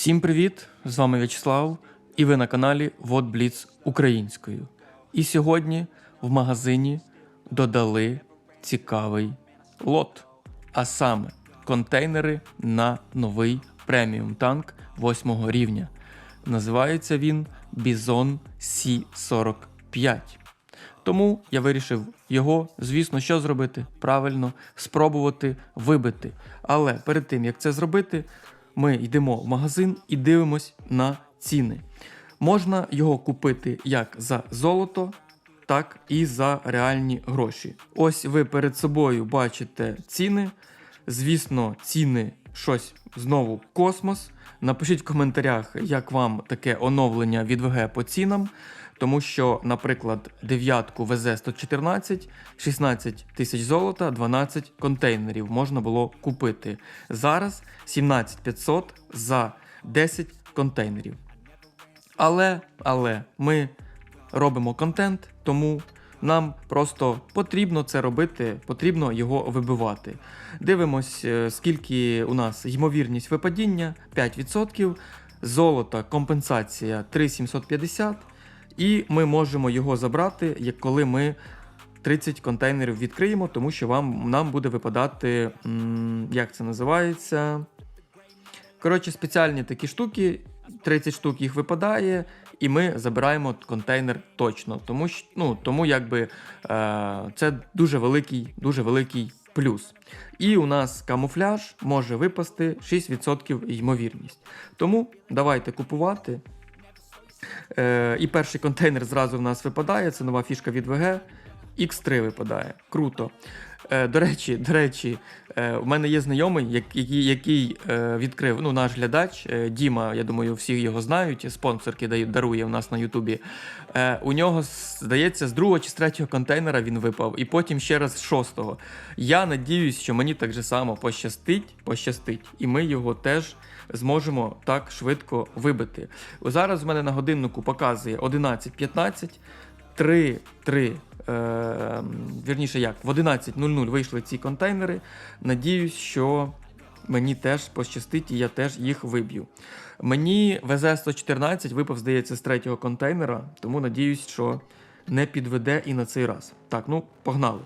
Всім привіт! З вами В'ячеслав, і ви на каналі WhatBlitz українською. І сьогодні в магазині додали цікавий лот, а саме контейнери на новий преміум танк 8 рівня. Називається він Bison C45. Тому я вирішив його, звісно, що зробити? Правильно, спробувати вибити. Але перед тим як це зробити, ми йдемо в магазин і дивимось на ціни. Можна його купити як за золото, так і за реальні гроші. Ось ви перед собою бачите ціни. Звісно, ціни щось знову космос. Напишіть в коментарях, як вам таке оновлення від ВГ по цінам. Тому що, наприклад, дев'ятку ВЗ-114, 16 тисяч золота, 12 контейнерів можна було купити. Зараз 17 500 за 10 контейнерів. Але, але ми робимо контент, тому нам просто потрібно це робити, потрібно його вибивати. Дивимось, е, скільки у нас ймовірність випадіння 5%, золото компенсація 3750, і ми можемо його забрати, як коли ми 30 контейнерів відкриємо, тому що вам, нам буде випадати, як це називається. Коротше, спеціальні такі штуки, 30 штук їх випадає, і ми забираємо контейнер точно. Тому, ну, тому якби е, це дуже великий, дуже великий плюс. І у нас камуфляж може випасти 6% ймовірність. Тому давайте купувати. Е, і перший контейнер зразу в нас випадає. Це нова фішка від ВГ. X3 випадає. Круто. Е, до речі, до речі, е, в мене є знайомий, який, який е, відкрив ну, наш глядач е, Діма. Я думаю, всі його знають. Спонсорки дарує в нас на Ютубі. Е, у нього, здається, з другого чи з третього контейнера він випав, і потім ще раз з шостого. Я надіюсь, що мені так же само пощастить, пощастить, і ми його теж зможемо так швидко вибити. Зараз в мене на годиннику показує 11.15, 3, 3, е, вірніше як, в 11.00 вийшли ці контейнери. Надіюсь, що мені теж пощастить і я теж їх виб'ю. Мені ВЗ-114 випав, здається, з третього контейнера, тому надіюсь, що не підведе і на цей раз. Так, ну, погнали.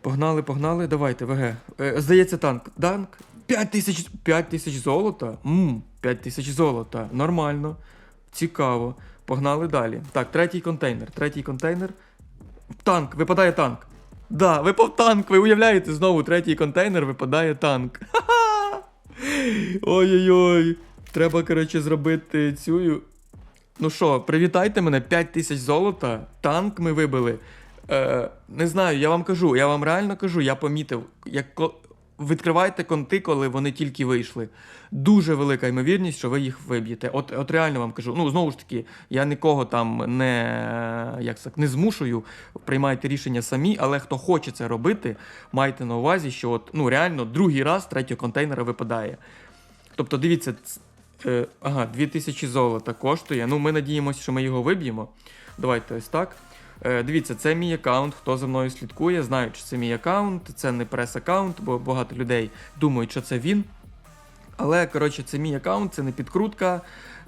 Погнали, погнали, давайте, ВГ. Е, здається, танк. Танк. 5 тисяч 5 тисяч золота? Мм, 5 тисяч золота. Нормально. Цікаво. Погнали далі. Так, третій контейнер. Третій контейнер. Танк, випадає танк. Да, випав танк. Ви уявляєте, знову третій контейнер випадає танк. Ой-ой-ой. Треба, коротше, зробити цю. Ну що, привітайте мене, 5 тисяч золота, танк ми вибили. Е, не знаю, я вам кажу, я вам реально кажу, я помітив, як відкривайте конти, коли вони тільки вийшли. Дуже велика ймовірність, що ви їх виб'єте. От, от реально вам кажу. Ну, знову ж таки, я нікого там не, як це, не змушую, приймайте рішення самі, але хто хоче це робити, майте на увазі, що от, ну, реально другий раз третього контейнера випадає. Тобто, дивіться, е, ага, 2000 золота коштує. Ну, ми надіємося, що ми його виб'ємо. Давайте ось так. Е, дивіться, це мій аккаунт. Хто за мною слідкує, знають, що це мій аккаунт, це не прес-аккаунт, бо багато людей думають, що це він. Але, коротше, це мій аккаунт, це не підкрутка.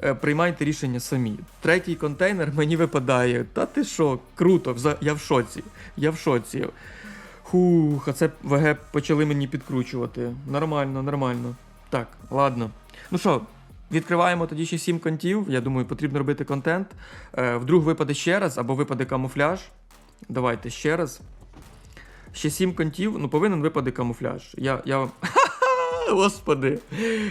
Е, Приймайте рішення самі. Третій контейнер мені випадає. Та ти що, круто, я в шоці. Я в шоці. Хух, а це ВГ почали мені підкручувати. Нормально, нормально. Так, ладно. Ну що, відкриваємо тоді ще 7 контів. Я думаю, потрібно робити контент. Е, вдруг випаде ще раз або випаде камуфляж. Давайте ще раз. Ще 7 контів, ну повинен випаде камуфляж. Я. я... Господи,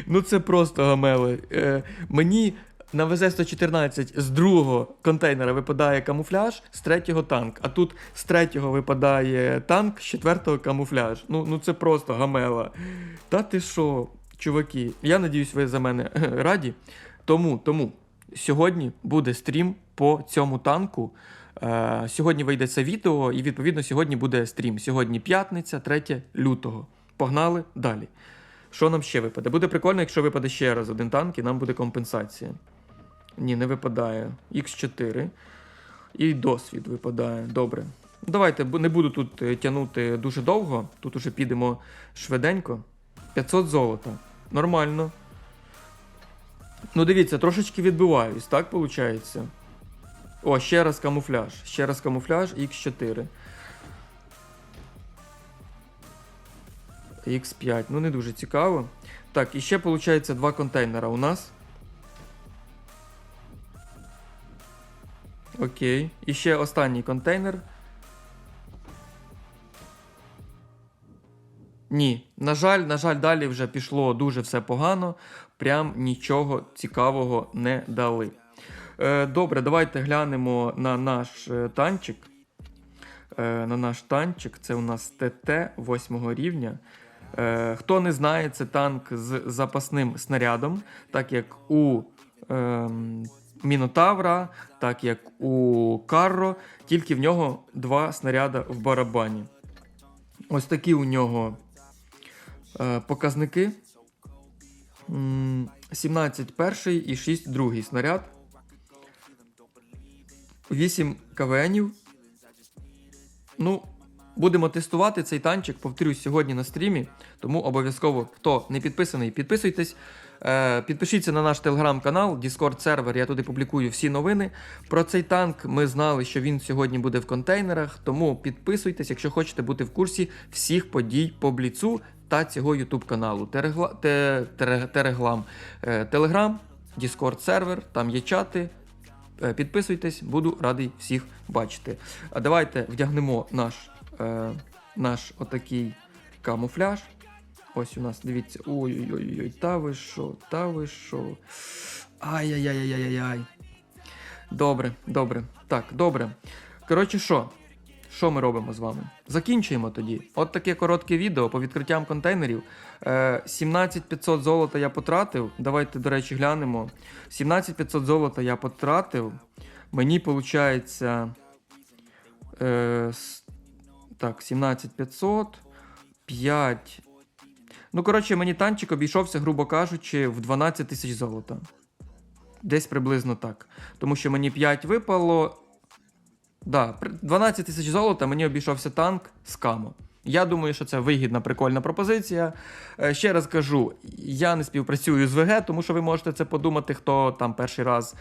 ну це просто гамели. Е, мені на ВЗ-114 з другого контейнера випадає камуфляж, з третього танк. А тут з третього випадає танк, з четвертого камуфляж. Ну, ну це просто гамела. Та ти що, чуваки? Я надіюсь, ви за мене раді. Тому, тому сьогодні буде стрім по цьому танку. Е, сьогодні вийде це відео, і відповідно сьогодні буде стрім. Сьогодні п'ятниця, 3 лютого. Погнали далі. Що нам ще випаде? Буде прикольно, якщо випаде ще раз один танк, і нам буде компенсація. Ні, не випадає. Х4. І досвід випадає. Добре. Давайте не буду тут е, тягнути дуже довго. Тут уже підемо швиденько. 500 золота. Нормально. Ну, дивіться, трошечки відбиваюсь, так виходить? О, ще раз камуфляж. Ще раз камуфляж X4. X5. Ну, не дуже цікаво. Так, і ще виходить два контейнера у нас. Окей. І ще останній контейнер. Ні, на жаль, на жаль, далі вже пішло дуже все погано. Прям нічого цікавого не дали. Е, добре, давайте глянемо на наш е, танчик. Е, на наш танчик. Це у нас ТТ 8 рівня. Е, хто не знає, це танк з запасним снарядом, так як у е, Мінотавра, так як у Карро, тільки в нього два снаряда в барабані. Ось такі у нього показники. 17 перший і 6 другий снаряд. 8 КВНів. Ну, будемо тестувати цей танчик, повторюсь, сьогодні на стрімі. Тому обов'язково, хто не підписаний, підписуйтесь. Е, підпишіться на наш телеграм-канал, Discord сервер. Я туди публікую всі новини. Про цей танк ми знали, що він сьогодні буде в контейнерах. Тому підписуйтесь, якщо хочете бути в курсі всіх подій по бліцу та цього YouTube каналу. Терегла... те- тере- Тереглам. Е, Телеграм, Discord сервер, там є чати. Е, Підписуйтесь, буду радий всіх бачити. А давайте вдягнемо наш, е, наш отакий камуфляж. Ось у нас, дивіться. Ой-ой-ой, та ви що, та ви що. Ай-яй-яй-яй-яй. Добре, добре. Так, добре. Коротше, що? Що ми робимо з вами? Закінчуємо тоді. От таке коротке відео по відкриттям контейнерів. Е, 17500 золота я потратив. Давайте, до речі, глянемо. 17500 золота я потратив. Мені виходить. Е, так, 17500. 5. Ну, коротше, мені танчик обійшовся, грубо кажучи, в 12 тисяч золота. Десь приблизно так. Тому що мені 5 випало. Да, 12 тисяч золота мені обійшовся танк з камо. Я думаю, що це вигідна, прикольна пропозиція. Е, Ще раз кажу, я не співпрацюю з ВГ, тому що ви можете це подумати, хто там перший раз.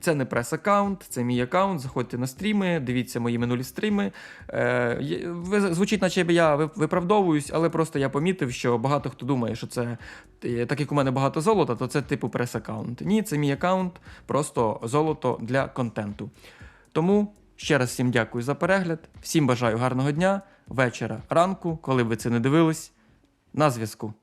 Це не прес-аккаунт, це мій аккаунт. Заходьте на стріми, дивіться мої минулі стріми. Е, звучить, наче я виправдовуюсь, але просто я помітив, що багато хто думає, що це е, так як у мене багато золота, то це типу прес-аккаунт. Ні, це мій аккаунт, просто золото для контенту. Тому ще раз всім дякую за перегляд. Всім бажаю гарного дня, вечора, ранку, коли ви це не дивились. На зв'язку.